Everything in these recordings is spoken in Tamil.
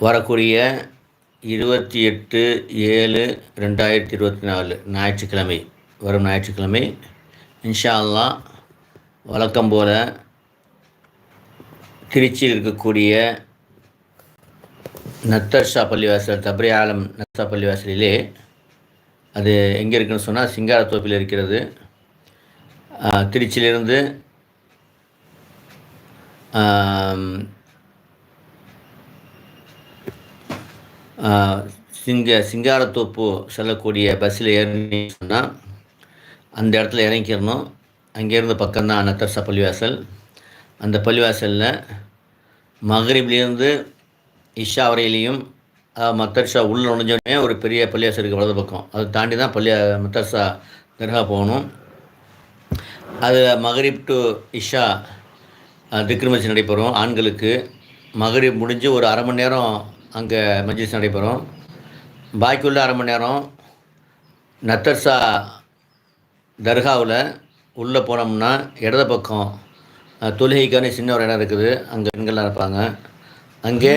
வரக்கூடிய இருபத்தி எட்டு ஏழு ரெண்டாயிரத்தி இருபத்தி நாலு ஞாயிற்றுக்கிழமை வரும் ஞாயிற்றுக்கிழமை இன்ஷா அல்லா வழக்கம் போல திருச்சியில் இருக்கக்கூடிய நத்தர்ஷா பள்ளிவாசல் தப்ரி ஆலம் நத்தா பள்ளிவாசலிலே அது எங்கே இருக்குன்னு சொன்னால் சிங்காரத்தோப்பில் இருக்கிறது. திருச்சியிலிருந்து சிங்க சிங்காரத்தோப்பு செல்லக்கூடிய பஸ்ஸில் ஏறி சொன்னால் அந்த இடத்துல இறங்கிக்கிறணும் அங்கேருந்து பக்கம்தான் நத்தர்சா பள்ளிவாசல். அந்த பள்ளிவாசலில் மகரிப்லேருந்து இஷா வரையிலையும் மத்தர்ஷா உள்ளே நுழைஞ்சோடனே ஒரு பெரிய பள்ளிவாசல் இருக்குது வலது பக்கம். அதை தாண்டி தான் பள்ளி மத்தர்ஷா தர்கா போகணும். அது மகரிப் டு இஷா திக்ரு நடைபெறும் ஆண்களுக்கு. மகரிப் முடிஞ்சு ஒரு அரை மணி நேரம் அங்கே மஜ்லிஸ் நடைபெறும் பாக்கியுள்ள அரை மணி நேரம் நத்தர்சா தர்காவில் உள்ளே போனோம்னா இடது பக்கம் தொழுகைக்கான சின்ன ஒரு இடம் இருக்குது. அங்கே பெண்கள்லாம் இருப்பாங்க. அங்கே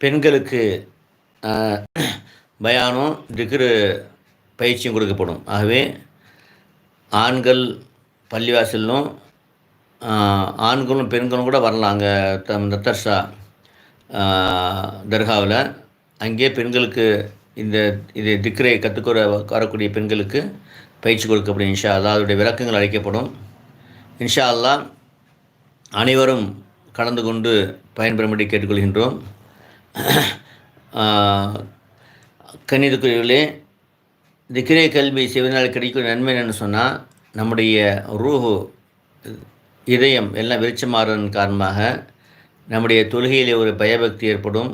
பெண்களுக்கு பயானும் திக்ரு பயிற்சியும் கொடுக்கப்படும். ஆகவே ஆண்கள் பள்ளிவாசலும் ஆண்களும் பெண்களும் கூட வரலாம். அங்கே த நத்தர்ஷா தர்காவில். அங்கே பெண்களுக்கு இந்த இது திக்ரை கற்றுக்கிற வரக்கூடிய பெண்களுக்கு பயிற்சி கொடுக்கப்படும் இன்ஷா அல்லா அதோடைய விளக்கங்கள் அளிக்கப்படும். இன்ஷா அல்லாஹ் அனைவரும் கலந்து கொண்டு பயன்பெறும்படி கேட்டுக்கொள்கின்றோம். கன்னிதுக்குரியவர்களே திக்ரே கல்வி செய்வதனால் கிடைக்கும் நன்மை என்னன்னு சொன்னால் நம்முடைய ரூஹு இதயம் எல்லாம் வெளிச்சமாறதன் காரணமாக நம்முடைய தொழுகையிலே ஒரு பயபக்தி ஏற்படும்.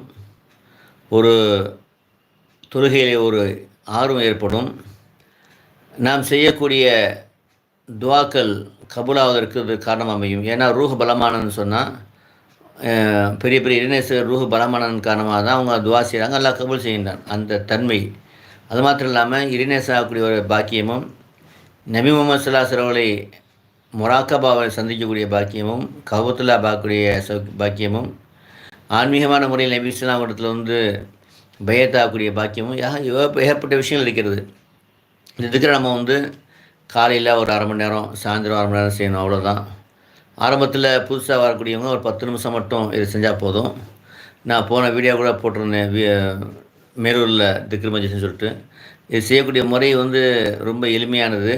ஒரு தொழுகையிலே ஒரு ஆர்வம் ஏற்படும். நாம் செய்யக்கூடிய துவாக்கள் கபூலாவதற்கு காரணம் அமையும். ஏன்னா ரூஹ் பலமானன்னு சொன்னால் பெரிய பெரிய இளைஞர் ரூஹ் பலமானன் காரணமாக தான் அவங்க துவா செய்கிறாங்க எல்லாம் கபூல் செய்கின்றான். அந்த தன்மை. அது மாத்திரம் இல்லாமல் இளைஞர் ஆகக்கூடிய ஒரு பாக்கியமும் நபி முகமது சல்லாஹ் அவர்களை மொராக்கபாவை சந்திக்கக்கூடிய பாக்கியமும் கவுத்துலா பார்க்கக்கூடிய பாக்கியமும் ஆன்மீகமான முறையில் நபி இஸ்லாம் இடத்துல வந்து பயத்தாகக்கூடிய பாக்கியமும் ஏகப்பட்ட விஷயங்கள் இருக்கிறது. இதுக்கு நம்ம வந்து காலையில் ஒரு அரை மணி நேரம் சாயந்தரம் அரை மணி நேரம் செய்யணும் அவ்வளோதான் ஆரம்பத்தில் புதுசாக வரக்கூடியவங்க ஒரு பத்து நிமிஷம் மட்டும் இது செஞ்சால் போதும். நான் போன வீடியோ கூட போட்டிருந்தேன் மேலூரில் மேரூரில் திக்ரு சொல்லிட்டு. இது செய்யக்கூடிய முறை வந்து ரொம்ப எளிமையானது.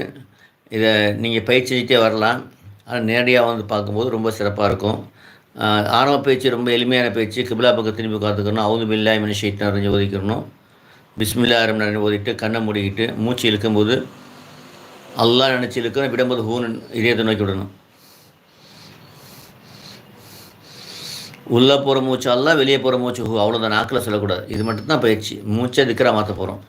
இதை நீங்கள் பயிற்சி செஞ்சுட்டே வரலாம். ஆனால் நேரடியாக வந்து பார்க்கும்போது ரொம்ப சிறப்பாக இருக்கும். ஆரம்ப பயிற்சி ரொம்ப எளிமையான பயிற்சி கிபிலா பக்கம் திரும்பி காத்துக்கணும் அவுது பில்லா மினி ஷீட் நிறைஞ்சு ஒதுக்கணும் பிஸ்மில்லா நிறைய ஒதுக்கிட்டு கண்ணை மூடிக்கிட்டு மூச்சு இழுக்கும்போது அல்லா நினச்சி இழுக்கணும். விடும்போது ஹூன் இதயத்தை நோக்கி விடணும். உள்ளே போகிற மூச்சு அல்ல வெளியே போகிற மூச்சு ஹூ. அவ்வளோதான் நாக்கில் சொல்லக்கூடாது. இது மட்டும்தான் பயிற்சி. மூச்சை திக்கிறா மாற்ற போகிறோம்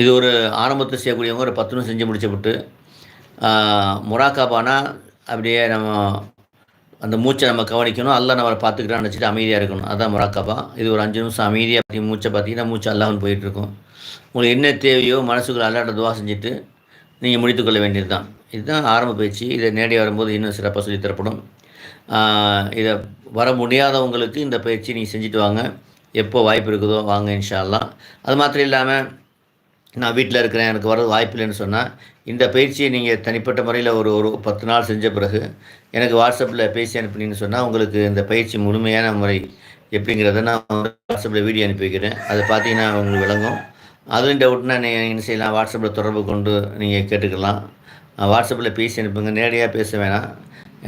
இது ஒரு ஆரம்பத்தில் செய்யக்கூடியவங்க ஒரு பத்து நிமிஷம் செஞ்சு முடிச்சுவிட்டு முராக்காபானா அப்படியே நம்ம அந்த மூச்சை நம்ம கவனிக்கணும். அல்ல நம்ம பார்த்துக்கிறான்னு நினச்சிட்டு அமைதியாக இருக்கணும். அதுதான் முராக்காபா இது ஒரு அஞ்சு நிமிஷம் அமைதியாக அப்படி மூச்சை பார்த்தீங்கன்னா மூச்சு அல்லாமல் போயிட்டுருக்கும். உங்களுக்கு என்ன தேவையோ மனசுக்குள்ள அல்லாட்ட துவா செஞ்சுட்டு நீங்கள் முடித்துக்கொள்ள வேண்டியது தான் இதுதான் ஆரம்ப பயிற்சி இதை நேரடியாக வரும்போது இன்னும் சிறப்பாக சொல்லி தரப்படும். இதை வர முடியாதவங்களுக்கு இந்த பயிற்சி நீங்கள் செஞ்சுட்டு வாங்க. எப்போ வாய்ப்பு இருக்குதோ வாங்க இன்ஷா அது மாத்திரம் இல்லாமல் நான் வீட்டில் இருக்கிறேன் எனக்கு வர வாய்ப்பு இல்லைன்னு சொன்னால் இந்த பயிற்சியை நீங்கள் தனிப்பட்ட முறையில் ஒரு ஒரு பத்து நாள் செஞ்ச பிறகு எனக்கு வாட்ஸ்அப்பில் பேசி அனுப்புனீங்கன்னு சொன்னால் உங்களுக்கு இந்த பயிற்சி முழுமையான முறை எப்படிங்கிறத நான் வாட்ஸ்அப்பில் வீடியோ அனுப்பி வைக்கிறேன். அதை பார்த்தீங்கன்னா உங்களுக்கு விளங்கும். அதுவும் டவுட்னா நீங்கள் என்ன செய்யலாம்? வாட்ஸ்அப்பில் தொடர்பு கொண்டு நீங்கள் கேட்டுக்கலாம். வாட்ஸ்அப்பில் பேசி அனுப்புங்க. நேரடியாக பேச வேணாம்.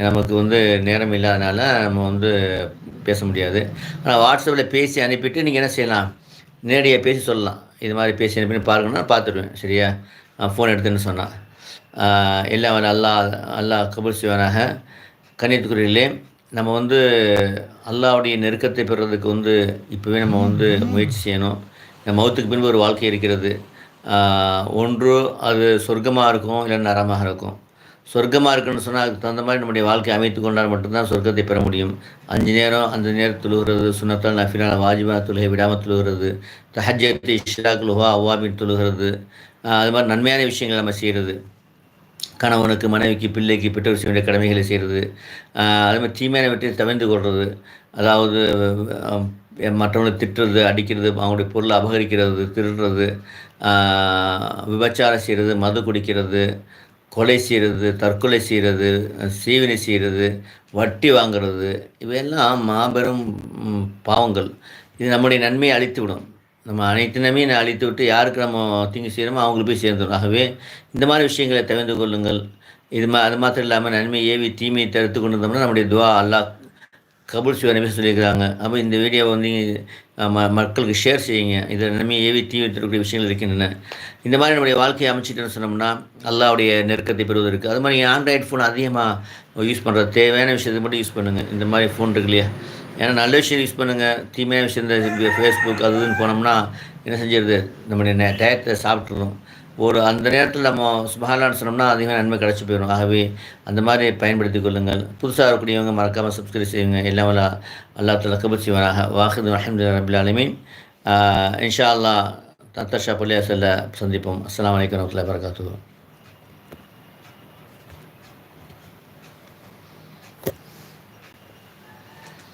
நமக்கு வந்து நேரம் இல்லாதனால நம்ம வந்து பேச முடியாது. ஆனால் வாட்ஸ்அப்பில் பேசி அனுப்பிட்டு நீங்கள் என்ன செய்யலாம்? நேரடியாக பேசி சொல்லலாம். இது மாதிரி பேசி அனுப்பின்னு பாருங்கன்னா பார்த்துடுவேன். சரியா? ஃபோன் எடுத்துன்னு சொன்னால் எல்லாம் அவன் அல்லாஹ் அல்லாஹ் கபூல் சிவனாக கன்னியத்துக்குரியிலே நம்ம வந்து அல்லாவுடைய நெருக்கத்தை பெறுறதுக்கு வந்து இப்போவே நம்ம வந்து முயற்சி செய்யணும். இந்த மௌத்துக்கு பின்பு ஒரு வாழ்க்கை இருக்கிறது. ஒன்று அது சொர்க்கமாக இருக்கும் இல்லை நரமாக இருக்கும். சொர்க்கமாக இருக்குன்னு சொன்னால் அதுக்கு தகுந்த மாதிரி நம்முடைய வாழ்க்கை அமைத்து கொண்டால் மட்டும்தான் சொர்க்கத்தை பெற முடியும். அஞ்சு நேரம் அந்த நேரம் தொழுகிறது சுனத்தால் நஃபினால் வாஜிபான தொழுகை விடாமல் தொழுகிறது தஹஜத்தை இஷ்ராக் லுஹா அவ்வாபின் தொழுகிறது. அது மாதிரி நன்மையான விஷயங்களை நம்ம செய்கிறது. கணவனுக்கு மனைவிக்கு பிள்ளைக்கு பெற்றோர் செய்ய வேண்டிய கடமைகளை செய்கிறது. அதே மாதிரி தீமையான வெற்றி தவிர்த்து கொள்வது. அதாவது மற்றவங்களை திட்டுறது அடிக்கிறது அவங்களுடைய பொருளை அபகரிக்கிறது திருடுறது விபச்சாரம் செய்கிறது மது குடிக்கிறது கொலை செய்கிறது தற்கொலை செய்கிறது சீவினை செய்கிறது வட்டி வாங்கிறது இவையெல்லாம் மாபெரும் பாவங்கள். இது நம்முடைய நன்மையை அழித்து விடும் நம்ம அனைத்து நன்மையை அழித்து விட்டு யாருக்கு நம்ம தீங்கு செய்கிறோமோ அவங்களுக்கு போய் சேர்ந்துடும் ஆகவே இந்த மாதிரி விஷயங்களை தவிர்த்து கொள்ளுங்கள். இது மா அது மாத்திரம் இல்லாமல் நன்மை ஏவி தீமையை தடுத்து கொண்டு வந்தோம்னா நம்முடைய துவா அல்லா கபூல் சிவனமே சொல்லியிருக்கிறாங்க. அப்போ இந்த வீடியோவை வந்து ம மக்களுக்கு ஷேர் செய்யுங்க. இதில் எல்லாமே ஏவி தீ வைத்திருக்கக்கூடிய விஷயங்கள் இருக்கின்றன. இந்த மாதிரி நம்முடைய வாழ்க்கையை அமைச்சிட்டோன்னு சொன்னோம்னா அல்லாவுடைய நெருக்கத்தை பெறுவதற்கு. அது மாதிரி ஆண்ட்ராய்டு ஃபோன் அதிகமாக யூஸ் பண்ணுற தேவையான விஷயத்தை மட்டும் யூஸ் பண்ணுங்கள் இந்த மாதிரி ஃபோன் இருக்கு இல்லையா? ஏன்னா நல்ல விஷயம் யூஸ் பண்ணுங்கள் தீமையான விஷயம் இந்த ஃபேஸ்புக் அது இதுன்னு போனோம்னா என்ன செஞ்சிருது? நம்முடைய டயத்தை சாப்பிட்ருவோம் ஒரு அந்த நேரத்தில் நம்ம சுபஹாலான்னு சொன்னோம்னா அதிகமாக நன்மை கிடச்சி போயிடும். ஆகவே அந்த மாதிரி பயன்படுத்தி கொள்ளுங்கள். புதுசாக இருக்கக்கூடியவங்க மறக்காமல் சப்ஸ்கிரைப் செய்யுங்க. எல்லாம் வல்ல அல்லாத்துல தலா கபர் செய்வாராக வாஹிது அஹமது ரபில் இன்ஷா அல்லா தத்தஷா பள்ளியா செல்ல சந்திப்போம். அஸ்லாம் வலைக்கம் வரமத்துல வரகாத்து